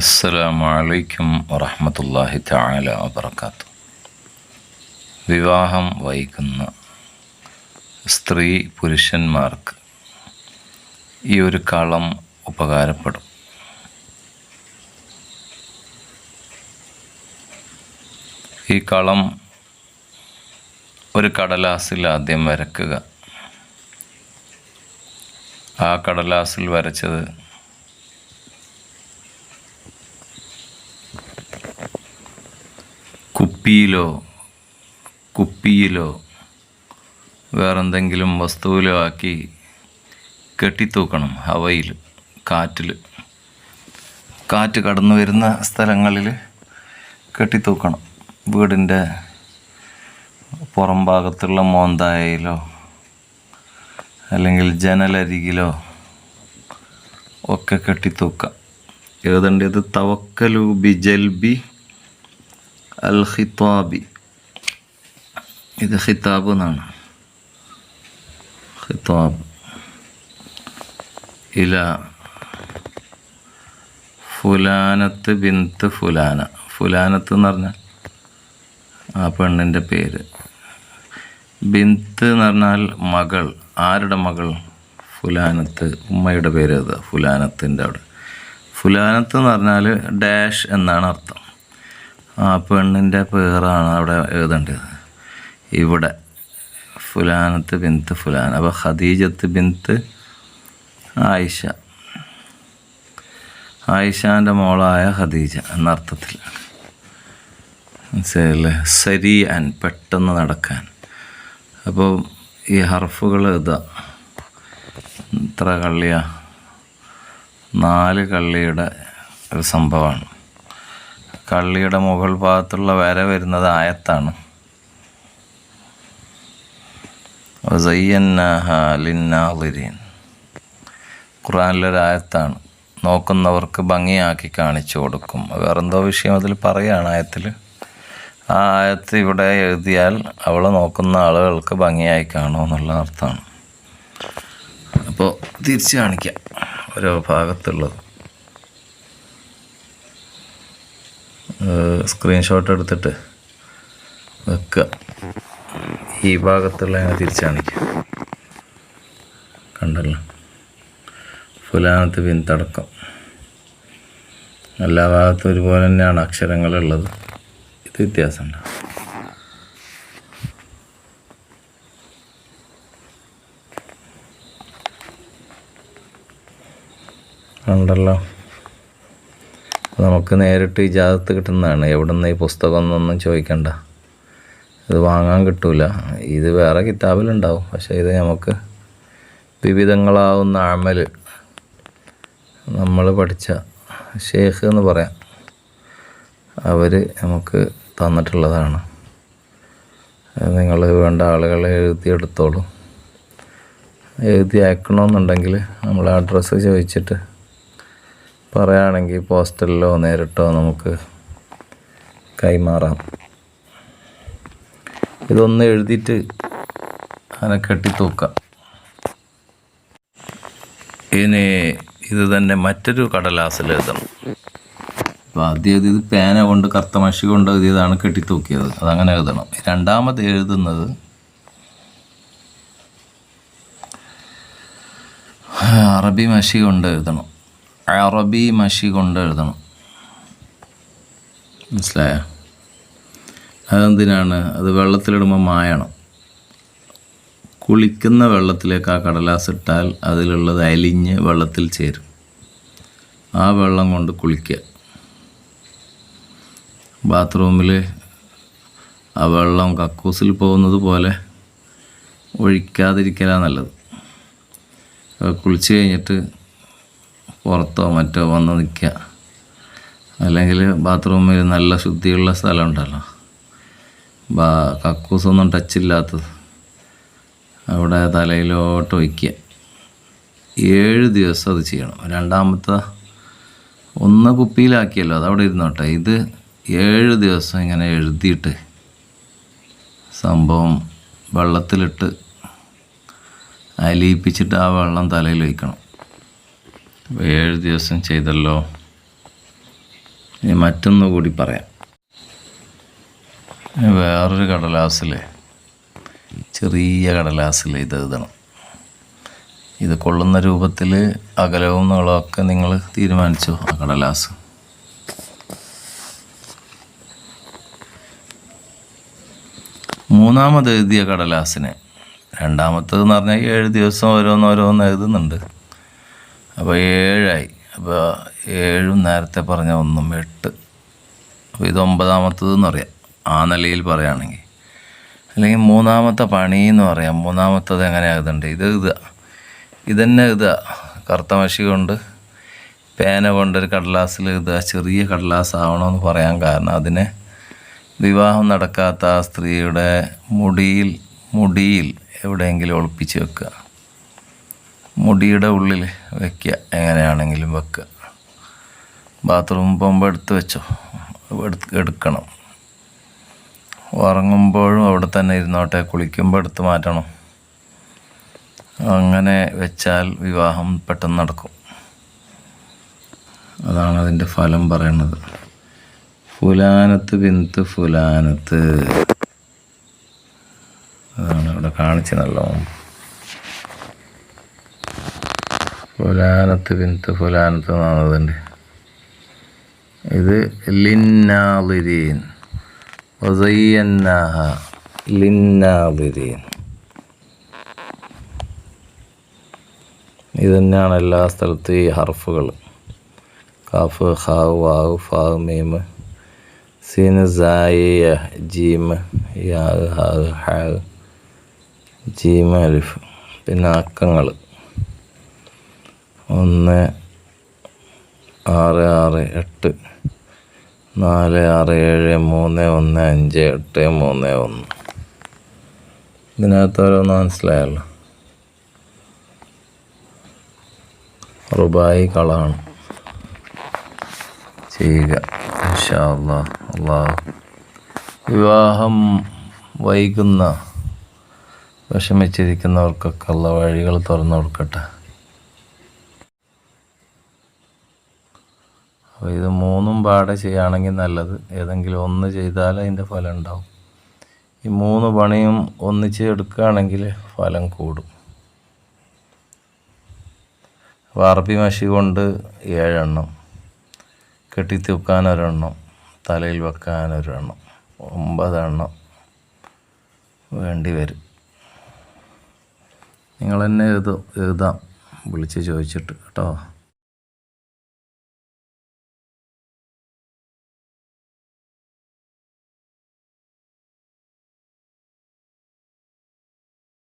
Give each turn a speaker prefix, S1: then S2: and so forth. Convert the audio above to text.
S1: അസ്സലാമു അലൈക്കും വറഹമത്തല്ലാഹി തആല വബർക്കാത്തു വിവാഹം വൈകുന്ന സ്ത്രീ പുരുഷന്മാർക്ക് ഈ ഒരു കളം ഉപകാരപ്പെടും. ഈ കളം ഒരു കടലാസിൽ ആദ്യം വരക്കുക. ആ കടലാസിൽ വരച്ചത് കുപ്പിയിലോ കുപ്പിയിലോ വേറെന്തെങ്കിലും വസ്തുവിലോ ആക്കി കെട്ടിത്തൂക്കണം ഹവയിൽ കാറ്റിൽ. കാറ്റ് കടന്നു വരുന്ന സ്ഥലങ്ങളിൽ കെട്ടിത്തൂക്കണം. വീടിന്റെ പുറം ഭാഗത്തുള്ള മോന്തായയിലോ അല്ലെങ്കിൽ ജനലരികിലോ ഒക്കെ കെട്ടിത്തൂക്കാം. എഴുതേണ്ടത് തവക്കലു ബി ജൽബി അൽ ഖിത്താബി ഇത് ഖിത്താബ് എന്നാണ്. ഖിതാബ്. ഇല. ഫുലാനത്ത് ബിന്ത് ഫുലാന. ഫുലാനത്ത് എന്ന് പറഞ്ഞാൽ ആ പെണ്ണിന്റെ പേര്. ബിന്ത് എന്ന് പറഞ്ഞാൽ മകൾ. ആരുടെ മകൾ? ഫുലാനത്ത്. ഉമ്മയുടെ പേര് അത് ഫുലാനത്തിന്റെ അവിടെ. ഫുലാനത്ത് എന്ന് പറഞ്ഞാൽ ഡാഷ് എന്നാണ് അർത്ഥം. ആ പെണ്ണിന്റെ പേറാണ് അവിടെ എഴുതേണ്ടത്. ഇവിടെ ഫുലാനത്ത് ബിന്ത് ഫുലാൻ അപ്പോൾ ഖദീജത്ത് ബിന്ത് ആയിഷ. ആയിഷാന്റെ മോളായ ഖദീജ എന്നർത്ഥത്തിൽ. മനസ്സിലായില്ലേ? സരി അൻ പെട്ടെന്ന് നടക്കാൻ. അപ്പോൾ ഈ ഹർഫുകൾ ഇതാ ഇത്ര കള്ളിയാണ് നാല് കള്ളിയുടെ ഒരു സംഭവമാണ്. കള്ളിയുടെ മുകൾ ഭാഗത്തുള്ള വര വരുന്നത് ആയത്താണ്. ഖുറാനിലൊരായത്താണ് നോക്കുന്നവർക്ക് ഭംഗിയാക്കി കാണിച്ചു കൊടുക്കും. വേറെന്തോ വിഷയം അതിൽ പറയുകയാണ് ആയത്തിൽ. ആ ആയത്ത് ഇവിടെ എഴുതിയാൽ അവളെ നോക്കുന്ന ആളുകൾക്ക് ഭംഗിയായി കാണുമെന്നുള്ള അർത്ഥമാണ്. അപ്പോൾ തിരിച്ചു കാണിക്കാം. ഓരോ ഭാഗത്തുള്ളത്. സ്ക്രീൻഷോട്ട് എടുത്തിട്ട് വെക്കുക. ഈ ഭാഗത്തുള്ള അങ്ങനെ തിരിച്ചാണിക്കുക കണ്ടല്ലോ? ഫുലാനത്ത് പിന്തടക്കം. എല്ലാ ഭാഗത്തും ഒരുപോലെ തന്നെയാണ് അക്ഷരങ്ങളുള്ളത്. ഇത് വ്യത്യാസമുണ്ട്. ഉണ്ടല്ലോ നമുക്ക് നേരിട്ട് ഇജാദത്ത് കിട്ടുന്നതാണ്. എവിടെ നിന്ന് ഈ പുസ്തകം എന്നൊന്നും ചോദിക്കണ്ട. ഇത് വാങ്ങാൻ കിട്ടൂല. ഇത് വേറെ കിതാബിലുണ്ടാവും. പക്ഷേ ഇത് നമുക്ക് വിവിധങ്ങളാവുന്ന അമൽ നമ്മൾ പഠിച്ച ഷേഖ് എന്ന് പറയാം. അവർ നമുക്ക് തന്നിട്ടുള്ളതാണ്. നിങ്ങൾ വേണ്ട ആളുകളെ എഴുതിയെടുത്തോളൂ എഴുതി അയക്കണമെന്നുണ്ടെങ്കിൽ നമ്മൾ അഡ്രസ്സ് ചോദിച്ചിട്ട് പറയുകയാണെങ്കിൽ പോസ്റ്റലിലോ നേരിട്ടോ നമുക്ക് കൈമാറാം. ഇതൊന്ന് എഴുതിയിട്ട് അങ്ങനെ കെട്ടിത്തൂക്കാം ഇനി ഇത് തന്നെ മറ്റൊരു കടലാസിൽ എഴുതണം. അപ്പോൾ ആദ്യം ഇത് പേന കൊണ്ട് കറുത്ത മഷി കൊണ്ട് എഴുതിയതാണ് കെട്ടിത്തൂക്കിയത് അതങ്ങനെ എഴുതണം. രണ്ടാമത് എഴുതുന്നത് അറബി മഷി കൊണ്ട് എഴുതണം. അറബി മഷി കൊണ്ട് എഴുതണം. മനസ്സിലായ? അതെന്തിനാണ്? അത് വെള്ളത്തിലിടുമ്പോൾ മായണം. കുളിക്കുന്ന വെള്ളത്തിലേക്ക് ആ കടലാസ് ഇട്ടാൽ അതിലുള്ളത് അലിഞ്ഞ് വെള്ളത്തിൽ ചേരും. ആ വെള്ളം കൊണ്ട് കുളിക്കുക. ബാത്റൂമിൽ ആ വെള്ളം കക്കൂസിൽ പോകുന്നത് പോലെ ഒഴിക്കാതിരിക്കലാണ് നല്ലത്. കുളിച്ച് കഴിഞ്ഞിട്ട് പുറത്തോ മറ്റോ വന്ന് നിൽക്കുക. അല്ലെങ്കിൽ ബാത്റൂമിൽ നല്ല ശുദ്ധിയുള്ള സ്ഥലം ഉണ്ടല്ലോ ബാ കക്കൂസൊന്നും ടച്ചില്ലാത്തത് അവിടെ തലയിലോട്ട് വയ്ക്കുക. ഏഴ് ദിവസം അത് ചെയ്യണം. രണ്ടാമത്തെ ഒന്ന് കുപ്പിയിലാക്കിയല്ലോ അതവിടെ ഇരുന്നോട്ടെ. ഇത് ഏഴ് ദിവസം ഇങ്ങനെ എഴുതിയിട്ട് സംഭവം വെള്ളത്തിലിട്ട് അലിയിപ്പിച്ചിട്ട് ആ വെള്ളം തലയിൽ വയ്ക്കണം. ഏഴ് ദിവസം ചെയ്തല്ലോ. ഇനി മറ്റൊന്നു കൂടി പറയാം. വേറൊരു കടലാസിൽ ചെറിയ കടലാസിൽ ഇത് എഴുതണം. ഇത് കൊള്ളുന്ന രൂപത്തിൽ അകലവും നീളമൊക്കെ നിങ്ങൾ തീരുമാനിച്ചു ആ കടലാസ്? മൂന്നാമത് എഴുതിയ കടലാസിന് രണ്ടാമത്തത് എന്ന് പറഞ്ഞാൽ ഏഴ് ദിവസം ഓരോന്ന് ഓരോന്ന് എഴുതുന്നുണ്ട്. അപ്പോൾ ഏഴായി. അപ്പോൾ ഏഴും നേരത്തെ പറഞ്ഞ ഒന്നും എട്ട്. അപ്പോൾ ഇത് ഒമ്പതാമത്തതെന്ന് പറയാം ആ നിലയിൽ പറയുകയാണെങ്കിൽ അല്ലെങ്കിൽ മൂന്നാമത്തെ പണി എന്ന് പറയാം മൂന്നാമത്തത് എങ്ങനെ എഴുതണ്ടേ ഇത് എഴുതുക ഇതന്നെ എഴുതുക കറുത്ത മഷി കൊണ്ട് പേന കൊണ്ടൊരു കടലാസിൽ എഴുതുക ചെറിയ കടലാസ് ആവണമെന്ന് പറയാൻ കാരണം അതിനെ വിവാഹം നടക്കാത്ത ആ സ്ത്രീയുടെ മുടിയിൽ മുടിയിൽ എവിടെയെങ്കിലും ഒളിപ്പിച്ച് വെക്കുക. മുടിയുടെ ഉള്ളിൽ വെക്കുക എങ്ങനെയാണെങ്കിലും വെക്കുക ബാത്റൂം പോകുമ്പോൾ എടുത്ത് വെച്ചോ. എടുക്കണം. ഉറങ്ങുമ്പോഴും അവിടെ തന്നെ ഇരുന്നോട്ടെ. കുളിക്കുമ്പോൾ എടുത്ത് മാറ്റണം. അങ്ങനെ വെച്ചാൽ വിവാഹം പെട്ടെന്ന് നടക്കും. അതാണ് അതിന്റെ ഫലം പറയുന്നത്. ഫുലാനത്ത് ബിന്ത് ഫുലാനത്ത്. അതാണ് ഇവിടെ കാണിച്ചതല്ലോ ഫുലാനത്ത് ബിന്ത് ഫുലാനത്ത് എന്നാണതിന്റെ. ഇത് ലിന്നാളിരീൻ വസയ്യന്നാഹ ലിന്നാളിരീൻ ഇത് തന്നെയാണ് എല്ലാ സ്ഥലത്തും ഈ ഹർഫുകൾ. കാഫ് ഹാവ് വാവ് ഫാവ് മീമ് സീന് സായ ജീമ് യാ ഹാവ് ഹാവ് ജീമ് അലിഫ്. പിന്നെ അക്കങ്ങൾ. ഒന്ന് ആറ് ആറ് എട്ട് നാല് ആറ് ഏഴ് മൂന്ന് ഒന്ന് അഞ്ച് എട്ട് മൂന്ന് ഒന്ന്. ഇതിനകത്ത് ഓരോന്ന് മനസ്സിലായല്ലോ. റുബായി കളാണ്. ചെയ്യുക. വിവാഹം വൈകുന്ന വിഷമിച്ചിരിക്കുന്നവർക്കൊക്കെ ഉള്ള വഴികൾ തുറന്നു കൊടുക്കട്ടെ. അപ്പോൾ ഇത് മൂന്നും പാടെ ചെയ്യുകയാണെങ്കിൽ നല്ലത്. ഏതെങ്കിലും ഒന്ന് ചെയ്താൽ അതിന്റെ ഫലം ഉണ്ടാവും. ഈ മൂന്ന് പണിയും ഒന്നിച്ച് എടുക്കുകയാണെങ്കിൽ ഫലം കൂടും. അറബി മഷി കൊണ്ട് ഏഴെണ്ണം കെട്ടിത്തൂക്കാൻ ഒരെണ്ണം തലയിൽ വെക്കാൻ ഒരെണ്ണം ഒമ്പതെണ്ണം വേണ്ടി വരും. നിങ്ങൾ തന്നെ എഴുതും എഴുതാം. വിളിച്ച് ചോദിച്ചിട്ട് കേട്ടോ.